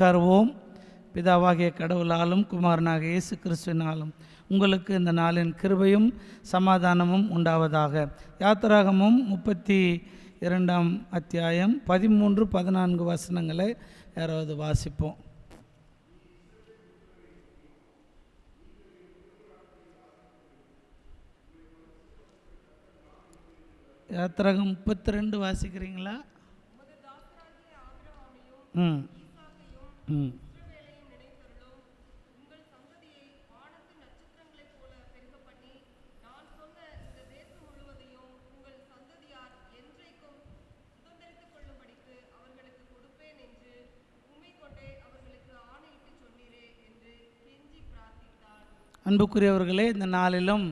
உட்காருவோம் பிதாவாகிய கடவுளாலும் குமாரனாக இயேசு கிறிஸ்துவினாலும் உங்களுக்கு இந்த நாளின் கிருபையும் சமாதானமும் உண்டாவதாக. யாத்திராகமும் முப்பத்தி இரண்டாம் அத்தியாயம் பதிமூன்று பதினான்கு வசனங்களை யாராவது வாசிப்போம். யாத்திராகம் முப்பத்தி ரெண்டு வாசிக்கிறீங்களா? ம் ம். அன்புக்குரியவர்களே இந்த நாளிலும்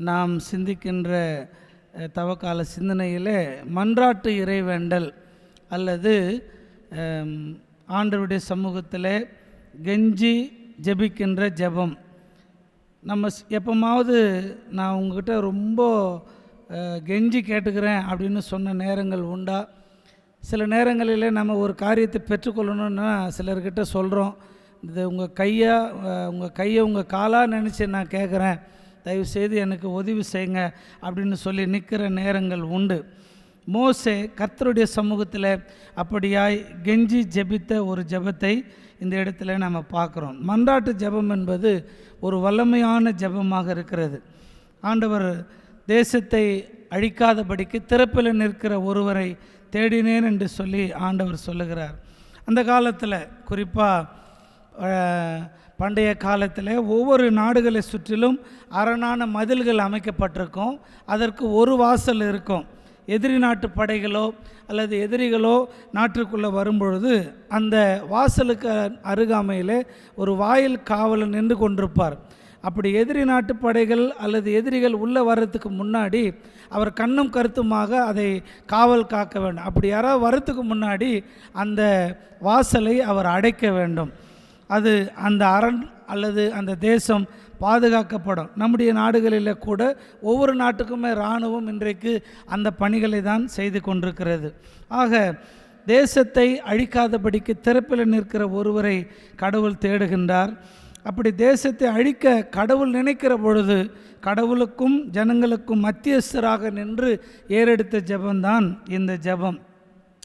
நாம் சிந்திக்கின்ற தவக்கால சிந்தனையில் மன்றாட்டு இறைவேண்டல் அல்லது ஆண்டவருடைய சமூகத்தில் கெஞ்சி ஜெபிக்கின்ற ஜெபம். நம்ம எப்போமாவது எப்பமாவது நான் உங்ககிட்ட ரொம்ப கெஞ்சி கேட்டுக்கிறேன் அப்படின்னு சொன்ன நேரங்கள் உண்டா? சில நேரங்களில் நம்ம ஒரு காரியத்தை பெற்றுக்கொள்ளணும்னா சிலர்கிட்ட சொல்கிறோம் இது உங்கள் கையாக உங்கள் கையை உங்கள் காலாக நினச்சி நான் கேட்குறேன் தயவுசெய்து எனக்கு உதவி செய்யுங்க அப்படின்னு சொல்லி நிற்கிற நேரங்கள் உண்டு. மோசே கர்த்தருடைய சமூகத்தில் அப்படியாய் கெஞ்சி ஜெபித்த ஒரு ஜெபத்தை இந்த இடத்துல நம்ம பார்க்குறோம். மன்றாட்டு ஜெபம் என்பது ஒரு வல்லமையான ஜெபமாக இருக்கிறது. ஆண்டவர் தேசத்தை அழிக்காதபடிக்கு திறப்பில் நிற்கிற ஒருவரை தேடினேன் என்று சொல்லி ஆண்டவர் சொல்லுகிறார். அந்த காலத்தில் குறிப்பாக பண்டைய காலத்தில் ஒவ்வொரு நாடுகளை சுற்றிலும் அரணான மதில்கள் அமைக்கப்பட்டிருக்கும். அதற்கு ஒரு வாசல் இருக்கும். எதிரி நாட்டு படைகளோ அல்லது எதிரிகளோ நாட்டுக்குள்ளே வரும்பொழுது அந்த வாசலுக்கு அருகாமையில் ஒரு வாயில் காவலன் நின்று கொண்டிருப்பார். அப்படி எதிரி நாட்டு படைகள் அல்லது எதிரிகள் உள்ளே வர்றதுக்கு முன்னாடி அவர் கண்ணும் கருத்துமாக அதை காவல் காக்க வேண்டும். அப்படி யாராவது வர்றதுக்கு முன்னாடி அந்த வாசலை அவர் அடைக்க வேண்டும். அது அந்த அரண் அல்லது அந்த தேசம் பாதுகாக்கப்படும். நம்முடைய நாடுகளில் கூட ஒவ்வொரு நாட்டுக்குமே இராணுவம் இன்றைக்கு அந்த பணிகளை தான் செய்து கொண்டிருக்கிறது. ஆக தேசத்தை அழிக்காதபடிக்கு திறப்பில் நிற்கிற ஒருவரை கடவுள் தேடுகின்றார். அப்படி தேசத்தை அழிக்க கடவுள் நினைக்கிற பொழுது கடவுளுக்கும் ஜனங்களுக்கும் மத்தியஸ்தராக நின்று ஏறெடுத்த ஜபம்தான் இந்த ஜெபம்.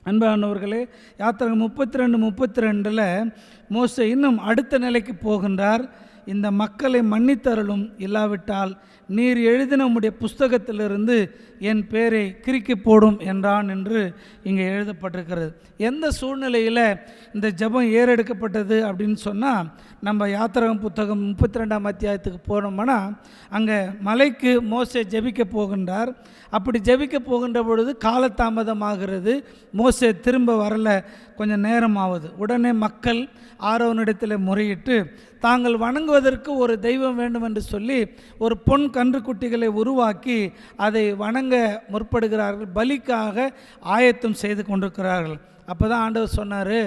அன்பானவர்களே யாத்திரை முப்பத்தி ரெண்டு முப்பத்தி ரெண்டில் மோச இன்னும் அடுத்த நிலைக்கு போகின்றார். இந்த மக்களை மன்னித்தருளும் இல்லாவிட்டால் நீர் எழுதின உம்முடைய புஸ்தகத்திலிருந்து என் பேரை கிறுக்கி போடும் என்றான் என்று இங்கே எழுதப்பட்டிருக்கிறது. எந்த சூழ்நிலையில் இந்த ஜெபம் ஏறெடுக்கப்பட்டது அப்படின்னு சொன்னால் நம்ம யாத்திரகம் புத்தகம் முப்பத்தி ரெண்டாம் அத்தியாயத்துக்கு போனோம்னா அங்கே மலைக்கு மோசை ஜெபிக்க போகின்றார். அப்படி ஜெபிக்க போகின்ற பொழுது காலதாமதமாகிறது. மோசை திரும்ப வரல. கொஞ்சம் நேரம் ஆகுது உடனே மக்கள் ஆரோவனிடத்தில் முறையிட்டு தாங்கள் வணங்குவதற்கு ஒரு தெய்வம் வேண்டும் என்று சொல்லி ஒரு பொன் கன்றுக்குட்டிகளை உருவாக்கி அதை வணங்க முற்படுகிறார்கள் பலிக்காக ஆயத்தம் செய்து கொண்டிருக்கிறார்கள். அப்போ தான் ஆண்டவர் சொன்னார்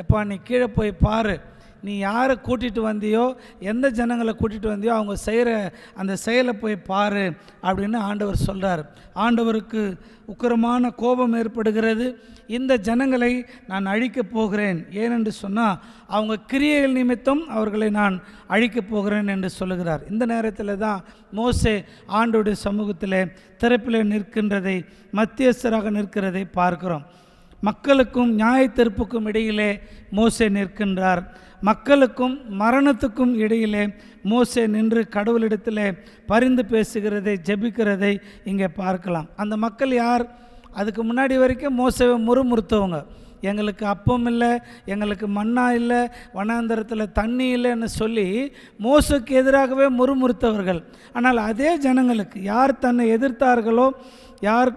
எப்பா நீ கீழே போய் பாரு. நீ யாரை கூட்டிகிட்டு வந்தியோ எந்த ஜனங்களை கூட்டிகிட்டு வந்தியோ அவங்க செய்கிற அந்த செயலை போய் பாரு அப்படின்னு ஆண்டவர் சொல்கிறார் ஆண்டவருக்கு உக்கரமான கோபம் ஏற்படுகிறது. இந்த ஜனங்களை நான் அழிக்கப் போகிறேன் ஏனென்று சொன்னால் அவங்க கிரியைகள் நிமித்தம் அவர்களை நான் அழிக்கப் போகிறேன் என்று சொல்லுகிறார். இந்த நேரத்தில் தான் மோசே ஆண்டோடைய சமூகத்தில் திறப்பில் நிற்கின்றதை மத்தியஸ்தராக நிற்கிறதை பார்க்கிறோம். மக்களுக்கும் நியாயத்தீர்ப்புக்கும் இடையிலே மோசே நிற்கின்றார். மக்களுக்கும் மரணத்துக்கும் இடையிலே மோசே நின்று கடவுளிடத்தில் பரிந்து பேசுகிறதை ஜெபிக்கிறதை இங்கே பார்க்கலாம். அந்த மக்கள் யார்? அதுக்கு முன்னாடி வரைக்கும் மோசவை முறுமுறுத்தவங்க. எங்களுக்கு அப்பம் இல்லை எங்களுக்கு மண்ணா இல்லை வனாந்தரத்தில் தண்ணி இல்லைன்னு சொல்லி மோசுக்கு எதிராகவே முறுமுறுத்தவர்கள். ஆனால் அதே ஜனங்களுக்கு யார் தன்னை எதிர்த்தார்களோ யார்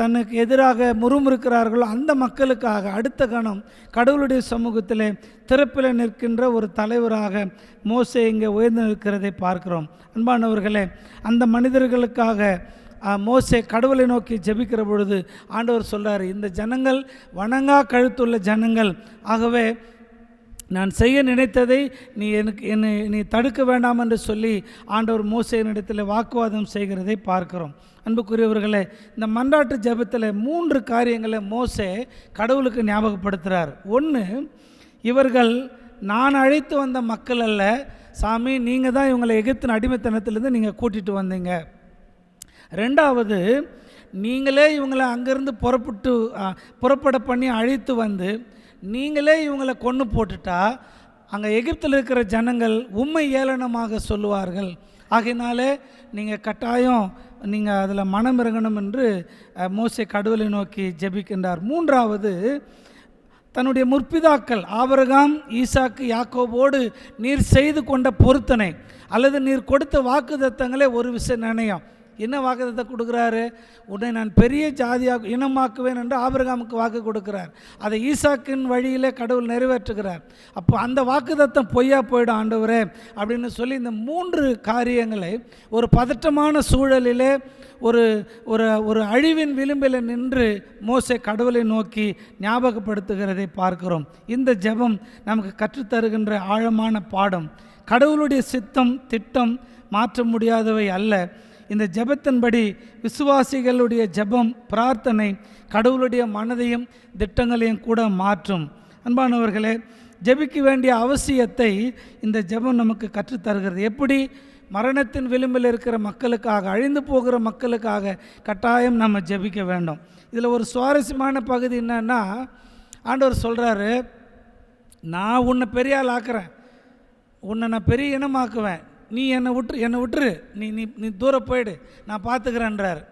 தனக்கு எதிராக முறுமுறுக்கிறார்களோ அந்த மக்களுக்காக அடுத்த கணம் கடவுளுடைய சமூகத்தில் திறப்பில் நிற்கின்ற ஒரு தலைவராக மோசை இங்கே உயர்ந்து நிற்கிறதை பார்க்கிறோம். அன்பானவர்களே அந்த மனிதர்களுக்காக மோசே கடவுளை நோக்கி ஜெபிக்கிற பொழுது ஆண்டவர் சொல்கிறார் இந்த ஜனங்கள் வணங்கா கழுத்துள்ள ஜனங்கள். ஆகவே நான் செய்ய நினைத்ததை நீ எனக்கு என்னை நீ தடுக்க வேண்டாம் என்று சொல்லி ஆண்டவர் மோசையனிடத்தில் வாக்குவாதம் செய்கிறதை பார்க்கிறோம். அன்புக்குரியவர்களே இந்த மன்றாட்டு ஜெபத்தில் மூன்று காரியங்களை மோசே கடவுளுக்கு ஞாபகப்படுத்துகிறார் ஒன்று இவர்கள் நான் அழைத்து வந்த மக்கள் அல்ல. சாமி நீங்கள் தான் இவங்களை எகிப்தின் அடிமைத்தனத்திலேருந்து நீங்கள் கூட்டிகிட்டு வந்தீங்க. ரெண்டாவது நீங்களே இவங்களை அங்கேருந்து புறப்பட்டு புறப்பட பண்ணி அழைத்து வந்து நீங்களே இவங்களை கொன்று போட்டுட்டா அங்கே எகிப்தில் இருக்கிற ஜனங்கள் உண்மை ஏளனமாக சொல்லுவார்கள். ஆகையினாலே நீங்கள் கட்டாயம் நீங்கள் அதில் மனம் இறங்கணும் என்று மோசை கடவுளை நோக்கி ஜெபிக்கின்றார். மூன்றாவது தன்னுடைய முற்பிதாக்கள் ஆபரகாம் ஈசாக்கு யாக்கோபோடு நீர் செய்து கொண்ட பொருத்தனை அல்லது நீர் கொடுத்த வாக்குதத்தங்களே ஒரு விஷய நிர்ணயம். என்ன வாக்குதத்தை கொடுக்குறாரு? உன்னை நான் பெரிய ஜாதியாக இனமாக்குவேன் என்று ஆபிரகாமுக்கு வாக்கு கொடுக்கிறார். அதை ஈசாக்கின் வழியிலே கடவுள் நிறைவேற்றுகிறார். அப்போ அந்த வாக்குத்தத்தம் பொய்யா போயிடும் ஆண்டவரே அப்படின்னு சொல்லி இந்த மூன்று காரியங்களை ஒரு பதட்டமான சூழலிலே ஒரு ஒரு ஒரு அழிவின் விளிம்பில் நின்று மோசை கடவுளை நோக்கி ஞாபகப்படுத்துகிறதை பார்க்கிறோம். இந்த ஜெபம் நமக்கு கற்றுத்தருகின்ற ஆழமான பாடம். கடவுளுடைய சித்தம் திட்டம் மாற்ற முடியாதவை அல்ல. இந்த ஜபத்தின்படி விசுவாசிகளுடைய ஜெபம் பிரார்த்தனை கடவுளுடைய மனதையும் திட்டங்களையும் கூட மாற்றும். அன்பானவர்களே ஜெபிக்க வேண்டிய அவசியத்தை இந்த ஜெபம் நமக்கு கற்றுத்தருகிறது. எப்படி? மரணத்தின் விளிம்பில் இருக்கிற மக்களுக்காக அழிந்து போகிற மக்களுக்காக கட்டாயம் நம்ம ஜெபிக்க வேண்டும். இதில் ஒரு சுவாரஸ்யமான பகுதி என்னன்னா ஆண்டவர் சொல்கிறாரு நான் உன்னை பெரிய ஆள் ஆக்குறேன். உன்னை நான் பெரிய இனமாக்குவேன். நீ என்னை விட்டுரு என்னை விட்டுரு. நீ நீ நீ தூரம் போயிடு. நான் பார்த்துக்கிறேன்றார்.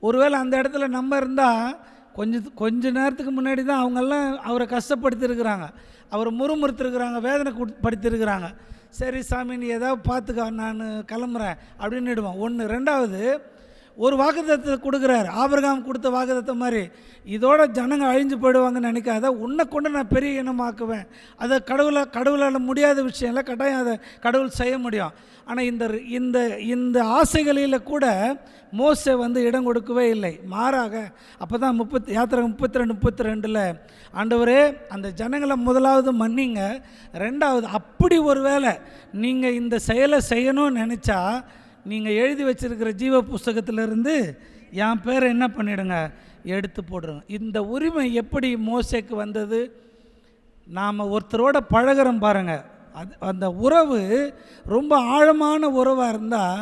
ஒருவேளை அந்த இடத்துல நம்ம இருந்தால் கொஞ்சம் கொஞ்ச நேரத்துக்கு முன்னாடி தான் அவங்கெல்லாம் அவரை கஷ்டப்படுத்திருக்கிறாங்க அவரை முறுமுறுத்திருக்கிறாங்க வேதனை குடுத்- படுத்தியிருக்கிறாங்க. சரி சாமி நீ ஏதாவது பார்த்துக்க நான் கிளம்புறேன் அப்படின்னுடுவான். ஒன்று ரெண்டாவது ஒரு வாக்குத்தத்தை கொடுக்குறாரு. ஆபிரகாம் கொடுத்த வாக்குதத்தை மாதிரி. இதோட ஜனங்க அழிஞ்சு போயிடுவாங்கன்னு நினைக்காத உன்னை கொண்டு நான் பெரிய இனமாக்குவேன். அதை கடவுளை கடவுளால் முடியாத விஷயம் இல்லை கட்டாயம் அதை கடவுள் செய்ய முடியும். ஆனால் இந்த இந்த இந்த ஆசைகளில் கூட மோசை வந்து இடம் கொடுக்கவே இல்லை. மாறாக அப்போ தான் முப்பத்தி யாத்திரை முப்பத்தி ரெண்டு முப்பத்தி ரெண்டில் ஆண்டவரே அந்த ஜனங்களை முதலாவது மன்னிங்க. ரெண்டாவது அப்படி ஒரு வேளை நீங்கள் இந்த செயலை செய்யணும்னு நினச்சா நீங்கள் எழுதி வச்சிருக்கிற ஜீவ புஸ்தகத்திலிருந்து என் பேரை என்ன பண்ணிடுங்க? எடுத்து போடுறோம் இந்த உரிமை எப்படி மோசைக்கு வந்தது? நாம் ஒருத்தரோட பழகுறோம் பாருங்கள் அது அந்த உறவு ரொம்ப ஆழமான உறவாக இருந்தால்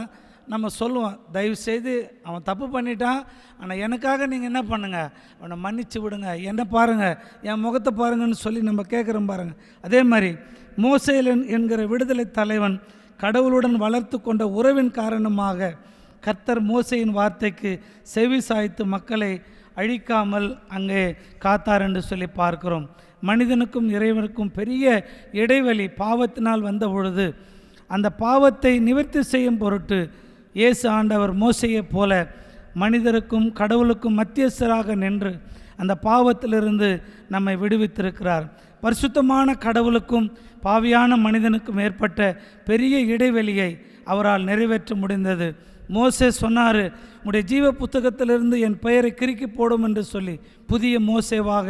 நம்ம சொல்லுவோம் தயவு செய்து அவன் தப்பு பண்ணிட்டான். ஆனால் எனக்காக நீங்கள் என்ன பண்ணுங்கள் அவனை மன்னிச்சு விடுங்க. என்ன பாருங்கள் என் முகத்தை பாருங்கன்னு சொல்லி நம்ம கேட்குறோம் பாருங்கள் அதே மாதிரி மோசையில் என்கிற விடுதலை தலைவன் கடவுளுடன் வளர்த்து கொண்ட உறவின் காரணமாக கர்த்தர் மோசையின் வார்த்தைக்கு செவி சாய்த்து மக்களை அழிக்காமல் அங்கே காத்தார் என்று சொல்லி பார்க்கிறோம். மனிதனுக்கும் இறைவனுக்கும் பெரிய இடைவெளி பாவத்தினால் வந்த பொழுது அந்த பாவத்தை நிவர்த்தி செய்யும் பொருட்டு இயேசு ஆண்டவர் மோசையைப் போல மனிதருக்கும் கடவுளுக்கும் மத்தியஸ்தராக நின்று அந்த பாவத்திலிருந்து நம்மை விடுவித்திருக்கிறார். பரிசுத்தமான கடவுளுக்கும் பாவியான மனிதனுக்கும் ஏற்பட்ட பெரிய இடைவெளியை அவரால் நிறைவேற்ற முடிந்தது. மோசே சொன்னார் உடைய ஜீவ புத்தகத்திலிருந்து என் பெயரை கிறுக்கி போடும் என்று சொல்லி புதிய மோசேவாக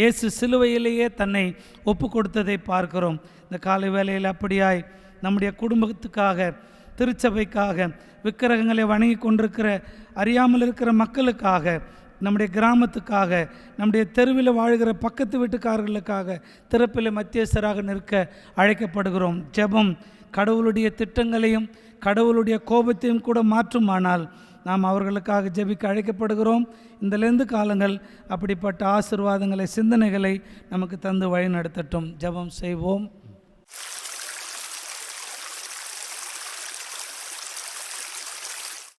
இயேசு சிலுவையிலேயே தன்னை ஒப்பு கொடுத்ததை பார்க்கிறோம். இந்த காலை வேளையில் அப்படியாய் நம்முடைய குடும்பத்துக்காக திருச்சபைக்காக விக்கிரகங்களை வணங்கி கொண்டிருக்கிற அறியாமல் இருக்கிற மக்களுக்காக நம்முடைய கிராமத்துக்காக நம்முடைய தெருவில் வாழ்கிற பக்கத்து வீட்டுக்காரர்களுக்காக திறப்பில் மத்தியஸ்தராக நிற்க அழைக்கப்படுகிறோம். ஜெபம் கடவுளுடைய திட்டங்களையும் கடவுளுடைய கோபத்தையும் கூட மாற்றுமானால் நாம் அவர்களுக்காக ஜெபிக்க அழைக்கப்படுகிறோம். இந்த லெந்து காலங்கள் அப்படிப்பட்ட ஆசிர்வாதங்களை சிந்தனைகளை நமக்கு தந்து வழிநடத்தட்டும். ஜெபம் செய்வோம்.